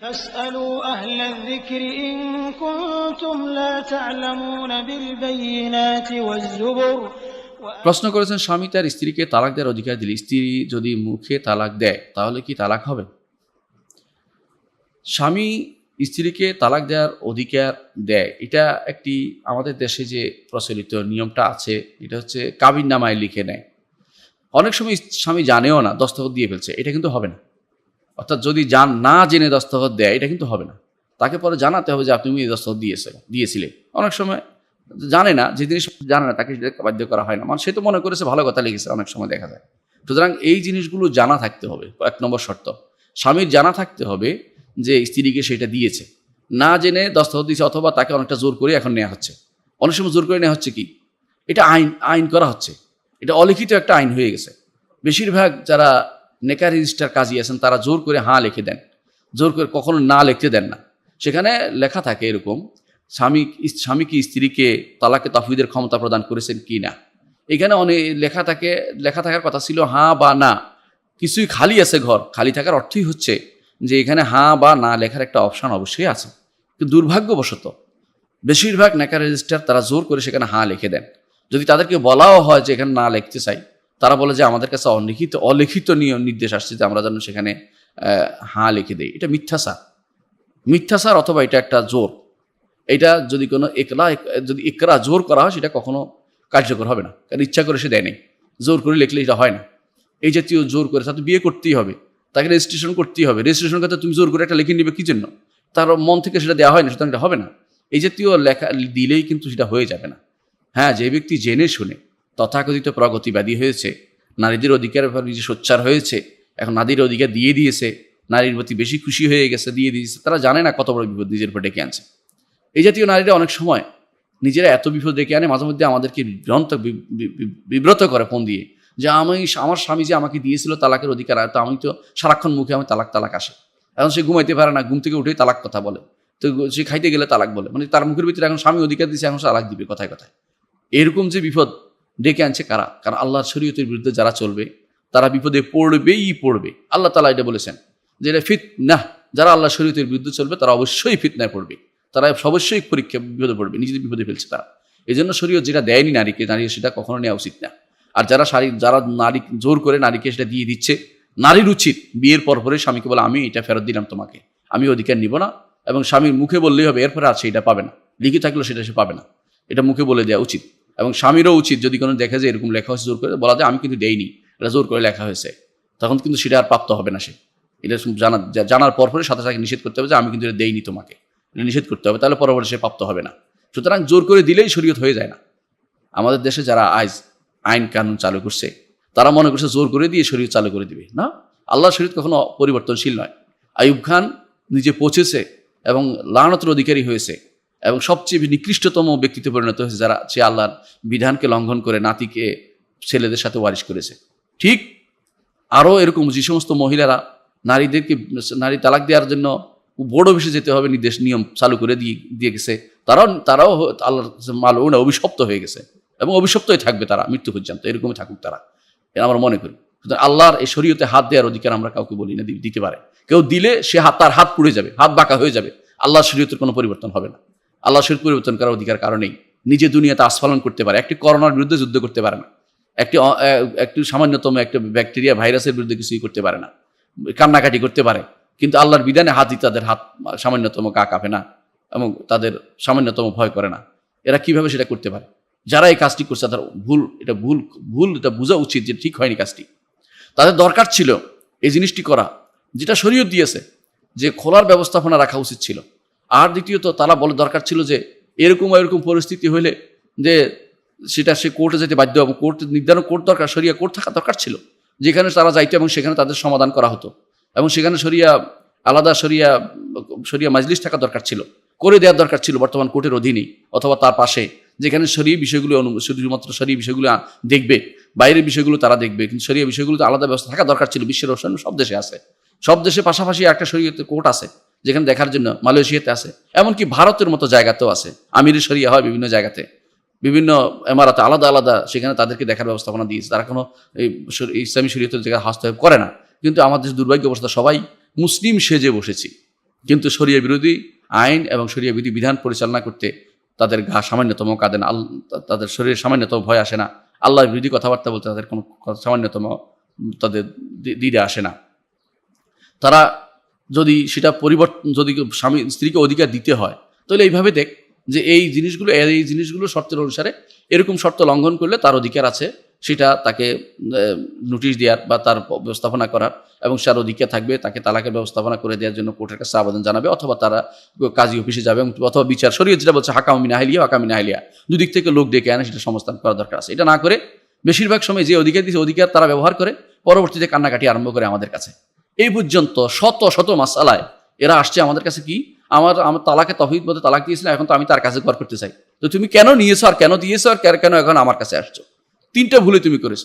فاسألوا أهل الذكر إن كنتم لا تعلمون بالبينات والزبر প্রশ্ন করেছেন স্বামী তার স্ত্রীকে তালাক দেওয়ার অধিকার দিলে স্ত্রী যদি মুখে তালাক দেয় তাহলে কি তালাক হবে স্বামী স্ত্রীকে তালাক দেওয়ার অধিকার দেয় এটা একটি আমাদের দেশে যে প্রচলিত নিয়মটা আছে এটা হচ্ছে কাবিন নামায় লিখে নেয় অনেক সময় স্বামী জানেও না দস্তখত দিয়ে ফেলছে এটা কিন্তু হবে না অর্থাৎ যদি জান না জেনে দস্তখত দেয়, এটা কিন্তু হবে না। তাকে পরে জানাতে হবে যে আপনি দস্তখত দিয়েছে দিয়েছিলে। অনেক সময় জানে না, যে জিনিস জানে না, তাকে বাধ্য করা হয় না। মানে সে তো মনে করেছে, ভালো কথা লিখেছে, অনেক সময় দেখা যায়। সুতরাং এই জিনিসগুলো জানা থাকতে হবে, এক নম্বর শর্ত। স্বামীর জানা থাকতে হবে যে স্ত্রীকে সেটা দিয়েছে। না জেনে দস্তখত দিয়েছে অথবা তাকে অনেকটা জোর করে এখন নেওয়া হচ্ছে। অনেক সময় জোর করে নেওয়া হচ্ছে কি? এটা আইন আইন করা হচ্ছে। এটা অলিখিত একটা আইন হয়ে গেছে। বেশিরভাগ যারা নেকা রেজিস্টার কাজী আছেন, তারা জোর করে হাঁ লিখে দেন। জোর করে কখনো না লিখতে দেন না। সেখানে লেখা থাকে এরকম, স্বামী স্বামী কি স্ত্রীকে তালাকে তাফিদের ক্ষমতা প্রদান করেছেন কি না? এখানে অনেক লেখা থাকে, লেখা থাকার কথা ছিল হাঁ বা না। কিছুই খালি আছে ঘর। খালি থাকার অর্থই হচ্ছে যে এখানে হাঁ বা না লেখার একটা অপশান অবশ্যই আছে। কিন্তু দুর্ভাগ্যবশত বেশিরভাগ নেকা রেজিস্টার তারা জোর করে সেখানে হাঁ লিখে দেন। যদি তাদেরকে বলাও হয় যে এখানে না লিখতে চাই তারা বলে যে আমাদের কাছে অলিখিত অলিখিত নিয়ম নির্দেশ আসছে যে আমরা যেন সেখানে হাঁ লিখে দেই। এটা মিথ্যাচার। মিথ্যাচার অথবা এটা একটা জোর। এটা যদি কোনো একলা যদি একরা জোর করা হয়, সেটা কখনো কার্যকর হবে না। কারণ ইচ্ছা করে সে দেয় নেই। জোর করে লিখলে এটা হয় না। এই জাতীয় জোর করে তাতে বিয়ে করতেই হবে। তাকে রেজিস্ট্রেশন করতেই হবে। রেজিস্ট্রেশন করতে তুমি জোর করে একটা লিখে নিবে কি জন্য? তার মন থেকে সেটা দেওয়া হয় না, সুতরাং এটা হবে না। এই জাতীয় লেখা দিলেই কিন্তু সেটা হয়ে যাবে না। হ্যাঁ যে ব্যক্তি জেনে শুনে তথাকথিত প্রগতিবাদী হয়েছে। নারীদের অধিকারের ব্যাপারে নিজে সোচ্চার হয়েছে, এখন নারীর অধিকার দিয়ে দিয়েছে, নারীর প্রতি বেশি খুশি হয়ে গেছে, দিয়ে দিয়েছে, তারা জানে না কত বড় বিপদ নিজের উপর ডেকে আনছে। এই জাতীয় নারীরা অনেক সময় নিজেরা এত বিপদ ডেকে আনে, মাঝে মধ্যে আমাদেরকে বিভ্রান্ত বিব্রত করে ফোন দিয়ে যে, আমি আমার স্বামী যে আমাকে দিয়েছিল তালাকের অধিকার, আর তো আমি তো সারাক্ষণ মুখে আমি তালাক তালাক আসে। এখন সে ঘুমাইতে পারে না, ঘুম থেকে উঠেই তালাক কথা বলে। তো সে খাইতে গেলে তালাক বলে। মানে তার মুখের ভিতরে এখন স্বামী অধিকার দিয়েছে এখন তালাক দিবে কথায় কথায়। এরকম যে বিপদ ডেকে আনছে কারা? কারণ আল্লাহর শরীয়তের বিরুদ্ধে যারা চলবে, তারা বিপদে পড়বেই পড়বে। আল্লাহ তালা এটা বলেছেন যে এটা ফিত না যারা আল্লাহ শরীয়তের বিরুদ্ধে চলবে, তারা অবশ্যই ফিতনায় পড়বে। তারা অবশ্যই পরীক্ষা, বিপদে পড়বে, নিজেদের বিপদে ফেলছে তারা। এই জন্য শরীয়ত যেটা দেয়নি নারীকে নারী সেটা কখনো নেওয়া উচিত না। আর যারা শারী, যারা নারী জোর করে নারীকে সেটা দিয়ে দিচ্ছে, নারীর উচিত। বিয়ের পর পরে স্বামীকে বলে, আমি এটা ফেরত দিলাম তোমাকে। আমি অধিকার নিব না। এবং স্বামীর মুখে বললেই হবে, এরপরে আর সেটা পাবে না। লিখে থাকলেও সেটা সে পাবে না। এটা মুখে বলে দেওয়া উচিত। এবং স্বামীরও উচিত যদি কোনো দেখা যায় এরকম লেখা হয়েছে, জোর করে বলা যায়, আমি কিন্তু দেইনি। এটা জোর করে লেখা হয়েছে। তখন কিন্তু সেটা আর প্রাপ্ত হবে না সে। এটা জানা জানার পর পরে সাথে সাথে নিষেধ করতে হবে যে, আমি কিন্তু এটা দেইনি তোমাকে। এটা নিষেধ করতে হবে, তাহলে পরবর্তী সে প্রাপ্ত হবে না। সুতরাং জোর করে দিলেই শরীয়ত হয়ে যায় না। আমাদের দেশে যারা আইজ, আইন কানুন চালু করছে, তারা মনে করছে জোর করে দিয়ে শরীর চালু করে দিবে। না? আল্লাহ শরীর কখনো পরিবর্তনশীল নয়। আইয়ুব খান নিজে পৌঁছেছে এবং লানতের অধিকারী হয়েছে। এবং সবচেয়ে নিকৃষ্টতম ব্যক্তিতে পরিণত হয়েছে যারা, সে আল্লাহর বিধানকে লঙ্ঘন করে নাতিকে, ছেলেদের সাথে ওয়ারিশ করেছে। ঠিক আরও এরকম যে সমস্ত মহিলারা নারীদেরকে, নারী তালাক দেওয়ার জন্য বড় অফিসে যেতে হবে, নির্দেশ, নিয়ম চালু করে দিয়ে দিয়ে গেছে, তারাও তারাও আল্লাহর মাল অভিশপ্ত হয়ে গেছে এবং অভিশপ্তই থাকবে তারা, মৃত্যু পর্যন্ত, এরকমই থাকুক তারা। এটা আমরা মনে করি। সুতরাং আল্লাহর এই শরীয়তে হাত দেওয়ার অধিকার আমরা কাউকে বলি না দিতে পারে। কেউ দিলে সে হাত, তার হাত পুড়ে যাবে, হাত বাঁকা হয়ে যাবে। আল্লাহর শরীয়তের কোনো পরিবর্তন হবে না। আল্লাহ শরীর পরিবর্তন করার অধিকার কারণেই নিজে দুনিয়াতে আস্ফালন করতে পারে। একটি করোনার বিরুদ্ধে যুদ্ধ করতে পারে না। একটি একটি সামান্যতম একটা ব্যাকটেরিয়া ভাইরাসের বিরুদ্ধে কিছুই করতে পারে না। কান্নাকাটি করতে পারে। কিন্তু আল্লাহর বিধানে হাত দিতে তাদের হাত সামান্যতম কা কাঁপে না এবং তাদের সামান্যতম ভয় করে না। এরা কীভাবে সেটা করতে পারে? যারা এই কাজটি করছে, তাদের ভুল, এটা ভুল ভুল, এটা বোঝা উচিত যে ঠিক হয়নি কাজটি। তাদের দরকার ছিল এই জিনিসটি করা, যেটা শরীয়ত দিয়েছে, যে খোলার ব্যবস্থাপনা রাখা উচিত ছিল। আর দ্বিতীয়ত তারা বলে দরকার ছিল যে এরকম এরকম পরিস্থিতি হইলে যে সেটা সে কোর্টে যেতে বাধ্য এবং কোর্ট নির্ধারণ কোর্ট দরকার সরিয়া কোর্ট থাকা দরকার ছিল। যেখানে তারা যাইতো এবং সেখানে তাদের সমাধান করা হতো। এবং সেখানে সরিয়া আলাদা সরিয়া সরিয়া মাজলিস থাকা দরকার ছিল। করে দেওয়ার দরকার ছিল বর্তমান কোর্টের অধীনেই, অথবা তার পাশে। যেখানে সরিয়ে বিষয়গুলো শুধুমাত্র সরিয়ে বিষয়গুলো দেখবে, বাইরের বিষয়গুলো তারা দেখবে। কিন্তু সরিয়ে বিষয়গুলো তো আলাদা ব্যবস্থা থাকা দরকার ছিল। বিশ্বের অন্যান্য সব দেশে আছে। সব দেশে পাশাপাশি একটা শরীয়তে কোর্ট আছে। যেখানে দেখার জন্য মালয়েশিয়াতে আছে, এমনকি ভারতের মতো জায়গাতেও আছে, আমির শরিয়া হয় বিভিন্ন জায়গাতে। বিভিন্ন এমারাতে আলাদা আলাদা সেখানে তাদেরকে দেখার ব্যবস্থাপনা দিয়েছে। তারা কোনো এই ইসলামী শরীয়তের জায়গায় হস্তক্ষেপ করে না। কিন্তু আমাদের দুর্ভাগ্য অবস্থা, সবাই মুসলিম সেজে বসেছি। কিন্তু শরীয় বিরোধী আইন এবং শরীয় বিধি বিধান পরিচালনা করতে তাদের ঘা সামান্যতম কাঁদে না। তাদের শরীরে সামান্যতম ভয় আসে না। আল্লাহ বিরোধী কথাবার্তা বলতে তাদের কোনো সামান্যতম তাদের দিদে আসে না। তারা যদি সেটা পরিবর্তন যদি স্বামী, স্ত্রীকে অধিকার দিতে হয়, তাহলে এইভাবে দেখ যে এই জিনিসগুলো এই জিনিসগুলো শর্তের অনুসারে এরকম শর্ত লঙ্ঘন করলে তার অধিকার আছে, সেটা তাকে নোটিশ দেওয়ার বা তার ব্যবস্থাপনা করার এবং তার অধিকার থাকবে, তাকে তালাকের ব্যবস্থাপনা করে দেওয়ার জন্য কোর্টের কাছে আবেদন জানাবে অথবা তারা কাজী অফিসে যাবে অথবা বিচার সরিয়ে যেটা বলছে হাকামি নাহিলিয়া হাকামি নাহিলিয়া দুদিক থেকে লোক ডেকে আনে, সেটা সংস্থান করা দরকার আছে। এটা না করে বেশিরভাগ সময় যে অধিকার দিচ্ছে অধিকার তারা ব্যবহার করে, পরবর্তীতে কান্নাকাটি আরম্ভ করে আমাদের কাছে। এই পর্যন্ত শত শত মাসালায় এরা আসছে আমাদের কাছে কি? আমার আমার তালাকে তফিদ বলতে তালাক দিয়েছিলাম এখন তো আমি তার কাছে ঘর করতে চাই। তো তুমি কেন নিয়েছো আর কেন দিয়েছ আর কেন- কেন এখন আমার কাছে আসছো? তিনটা ভুলে তুমি করেছ।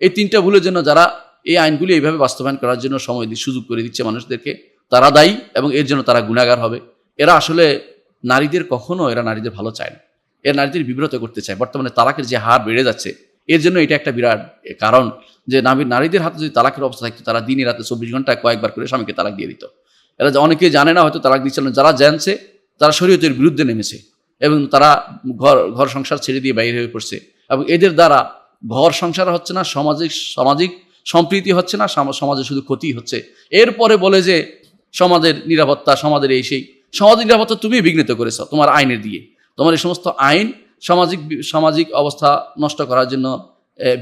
এই তিনটা ভুলের জন্য যারা এই আইনগুলি এইভাবে বাস্তবায়ন করার জন্য সময় দিয়ে সুযোগ করে দিচ্ছে মানুষদেরকে, তারা দায়ী এবং এর জন্য তারা গুণাগার হবে। এরা আসলে নারীদের কখনো, এরা নারীদের ভালো চায় না। এরা নারীদের বিব্রত করতে চায়। বর্তমানে তালাকের যে হার বেড়ে যাচ্ছে এর জন্য এটা একটা বিরাট কারণ যে নারী- নারীদের হাতে যদি তালাকের অবস্থা থাকতো, তারা দিনে রাতে চব্বিশ ঘন্টায় কয়েকবার করে স্বামীকে তালাক দিয়ে দিত। এরা অনেকে জানে না, হয়তো তালাক দিচ্ছিল। যারা জানছে, তারা শরীয়তের বিরুদ্ধে নেমেছে এবং তারা ঘর ঘর সংসার ছেড়ে দিয়ে বাইরে হয়ে পড়ছে। এবং এদের দ্বারা ঘর সংসার হচ্ছে না, সামাজিক সামাজিক সম্প্রীতি হচ্ছে না সমাজে শুধু ক্ষতি হচ্ছে। এরপরে বলে যে সমাজের নিরাপত্তা, সমাজের এই সেই, সমাজের নিরাপত্তা তুমি বিঘ্নিত করেছ তোমার আইনের দিয়ে। তোমার এই সমস্ত আইন সামাজিক সামাজিক অবস্থা নষ্ট করার জন্য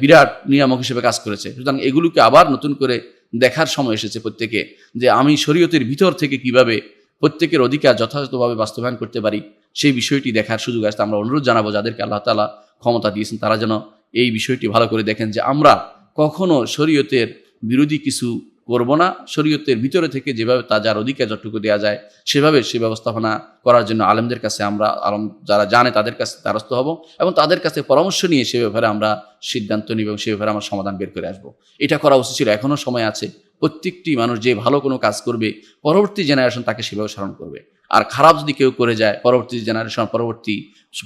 বিরাট নিয়ামক হিসেবে কাজ করেছে। সুতরাং এগুলোকে আবার নতুন করে দেখার সময় এসেছে প্রত্যেকে যে আমি শরীয়তের ভিতর থেকে কীভাবে প্রত্যেকের অধিকার যথাযথভাবে বাস্তবায়ন করতে পারি, সেই বিষয়টি দেখার সুযোগ আসতে আমরা অনুরোধ জানাব যাদেরকে আল্লাহ তালা ক্ষমতা দিয়েছেন, তারা যেন এই বিষয়টি ভালো করে দেখেন যে আমরা কখনো শরীয়তের বিরোধী কিছু করব না। শরীয়তের ভিতরে থেকে যেভাবে তা যার অধিকার যতটুকু দেওয়া যায়, সেভাবে সে ব্যবস্থাপনা করার জন্য আলেমদের কাছে আমরা আলম যারা জানে তাদের কাছে দ্বারস্থ হব এবং তাদের কাছে পরামর্শ নিয়ে সে ব্যাপারে আমরা সিদ্ধান্ত নিব এবং সে ব্যাপারে আমরা সমাধান বের করে আসব। এটা করা উচিত ছিল এখনও সময় আছে। প্রত্যেকটি মানুষ যে ভালো কোনো কাজ করবে, পরবর্তী জেনারেশন তাকে সেভাবে স্মরণ করবে। আর খারাপ যদি কেউ করে যায়, পরবর্তী জেনারেশন পরবর্তী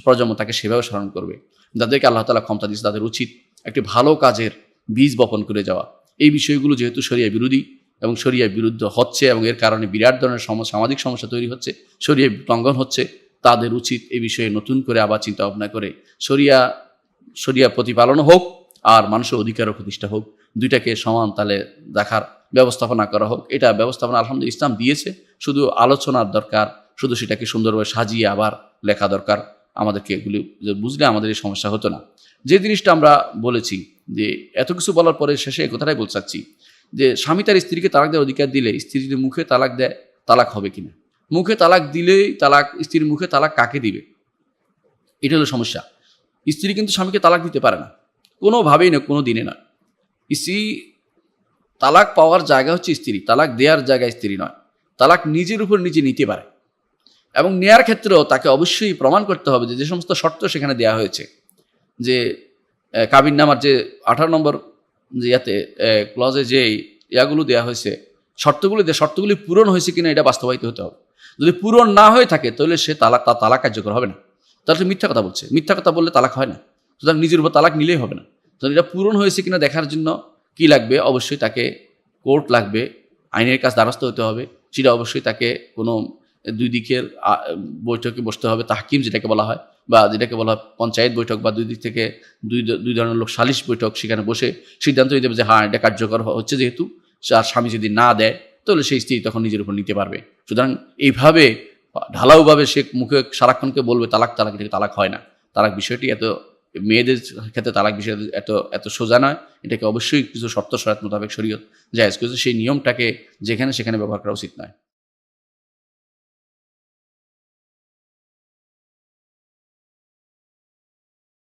প্রজন্ম তাকে সেভাবে স্মরণ করবে। যাদেরকে আল্লাহ তালা ক্ষমতা দিয়েছে তাদের উচিত একটি ভালো কাজের বীজ বপন করে যাওয়া। এই বিষয়গুলো যেহেতু শরিয়া বিরোধী এবং শরিয়া বিরুদ্ধ হচ্ছে এবং এর কারণে বিরাট ধরনের সম- সামাজিক সমস্যা তৈরি হচ্ছে, শরিয়া লঙ্ঘন হচ্ছে, তাদের উচিত এই বিষয়ে নতুন করে আবার চিন্তা ভাবনা করে শরিয়া শরিয়া প্রতিপালন হোক আর মানুষের অধিকারও প্রতিষ্ঠা হোক, দুইটাকে সমান তালে দেখার ব্যবস্থাপনা করা হোক। এটা ব্যবস্থাপনা আলহামদুলিল্লাহ ইসলাম দিয়েছে, শুধু আলোচনার দরকার, শুধু সেটাকে সুন্দরভাবে সাজিয়ে আবার লেখা দরকার। আমাদেরকে এগুলি বুঝলে আমাদের এই সমস্যা হতো না। যে জিনিসটা আমরা বলেছি যে এত কিছু বলার পরে শেষে কথাটাই বলতে চাচ্ছি যে স্বামী তার স্ত্রীকে তালাক দেওয়ার অধিকার দিলে স্ত্রী যদি মুখে তালাক দেয়, তালাক হবে কিনা? মুখে তালাক দিলেই তালাক, স্ত্রীর মুখে তালাক কাকে দিবে? এটা হলো সমস্যা। স্ত্রী কিন্তু স্বামীকে তালাক দিতে পারে না। কোনোভাবেই না, কোনো দিনে নয় স্ত্রী তালাক পাওয়ার জায়গা হচ্ছে স্ত্রী। তালাক দেওয়ার জায়গা স্ত্রী নয়। তালাক নিজের উপর নিজে নিতে পারে। এবং নেয়ার ক্ষেত্রেও তাকে অবশ্যই প্রমাণ করতে হবে যে যে সমস্ত শর্ত সেখানে দেওয়া হয়েছে। যে কাবিন নামার যে আঠারো নম্বর যে ইয়াতে ক্লজে যে ইয়াগুলো দেওয়া হয়েছে, শর্তগুলি দে- শর্তগুলি পূরণ হয়েছে কিনা এটা বাস্তবায়িত হতে হবে। যদি পূরণ না হয়ে থাকে, তাহলে সে তালাক, তা তালাক কার্যকর হবে না। তাহলে সে মিথ্যা কথা বলছে। মিথ্যা কথা বললে তালাক হয় না। সুতরাং নিজের উপর তালাক নিলেই হবে না। তো এটা পূরণ হয়েছে কিনা দেখার জন্য কি লাগবে? অবশ্যই তাকে কোর্ট লাগবে। আইনের কাজ দ্বারস্থ হতে হবে। সেটা অবশ্যই তাকে কোনো দুই দিকের বৈঠকে বসতে হবে, তাহকিম যেটাকে বলা হয়, বা যেটাকে বলা হয় পঞ্চায়েত বৈঠক বা দুই দিক থেকে দুই দুই ধরনের লোক সালিশ বৈঠক সেখানে বসে সিদ্ধান্ত নিতে হবে যে হ্যাঁ এটা কার্যকর হচ্ছে যেহেতু, আর স্বামী যদি না দেয়, তাহলে সেই স্ত্রী তখন নিজের উপর নিতে পারবে। সুতরাং এইভাবে ঢালাওভাবে সে মুখে সারাক্ষণকে বলবে, তালাক তালাক এটাকে তালাক হয় না। তালাক বিষয়টি এত মেয়েদের ক্ষেত্রে তালাক বিষয় এত এত সোজা নয়, এটাকে অবশ্যই কিছু শর্ত, শরাত মোতাবেক শরীয়ত জায়েজ করেছে। সেই নিয়মটাকে যেখানে সেখানে ব্যবহার করা উচিত নয়।